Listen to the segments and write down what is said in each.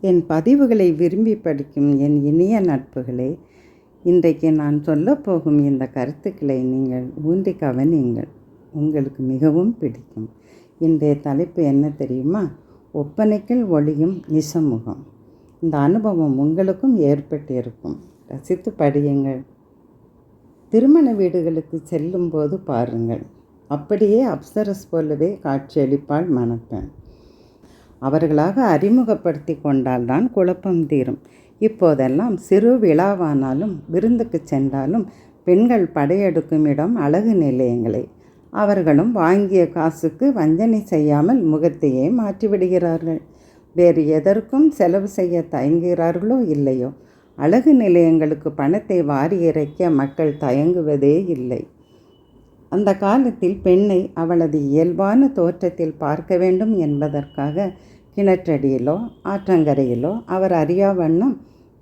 என் பதிவுகளை விரும்பி படிக்கும் என் இனிய நட்புகளே இன்றைக்கு நான் சொல்லப்போகும் இந்த கருத்துக்களை நீங்கள் ஊன்றி கவனியுங்கள். உங்களுக்கு மிகவும் பிடிக்கும். இன்றைய தலைப்பு என்ன தெரியுமா? ஒப்பனைக்குள் ஒளியும் நிசமுகம் இந்த அனுபவம் உங்களுக்கும் ஏற்பட்டிருக்கும். ரசித்து படியுங்கள். திருமண வீடுகளுக்கு செல்லும்போது பாருங்கள். அப்படியே அப்சரஸ் போலவே காட்சியளிப்பாள் மணப்பெண். அவர்களாக அறிமுகப்படுத்தி கொண்டால்தான் குழப்பம் தீரும். இப்போதெல்லாம் சிறு விழாவானாலும் விருந்துக்கு சென்றாலும் பெண்கள் படையெடுக்கும் இடம் அழகு நிலையங்களே. அவர்களும் வாங்கிய காசுக்கு வஞ்சனை செய்யாமல் முகத்தையே மாற்றிவிடுகிறார்கள். வேறு எதற்கும் செலவு செய்ய தயங்குகிறார்களோ இல்லையோ அழகு நிலையங்களுக்கு பணத்தை வாரி இறைக்க மக்கள் தயங்குவதே இல்லை. அந்த காலத்தில் பெண்ணை அவளது இயல்பான தோற்றத்தில் பார்க்க வேண்டும் என்பதற்காக கிணற்றடியிலோ ஆற்றங்கரையிலோ அவர் அறியா வண்ணம்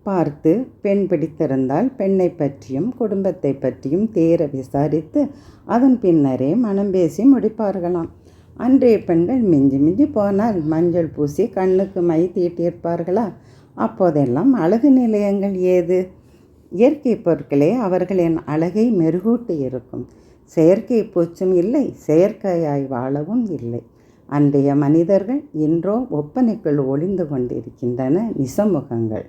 பார்த்து பெண் பிடித்திருந்தால் பெண்ணை பற்றியும் குடும்பத்தை பற்றியும் தேர விசாரித்து அதன் பின்னரே மனம் பேசி முடிப்பார்களாம். அன்றைய பெண்கள் மிஞ்சி மிஞ்சி போனால் மஞ்சள் பூசி கண்ணுக்கு மை தீட்டியிருப்பார்களா? அப்போதெல்லாம் அழகு நிலையங்கள் ஏது? இயற்கை பொருட்களே அவர்களின் அழகை மெருகூட்டி இருக்கும். செயற்கை பூச்சும் இல்லை செயற்கையாய் வாழவும் இல்லை. அன்றைய மனிதர்கள் இன்றோ ஒப்பனைக்குள் ஒளிந்து கொண்டிருக்கின்றன நிசமுகங்கள்.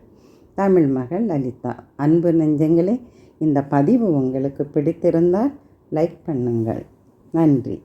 தமிழ் மகள் லலிதா அன்பு நெஞ்சங்களே இந்த பதிவு உங்களுக்கு பிடித்திருந்தால் லைக் பண்ணுங்கள். நன்றி.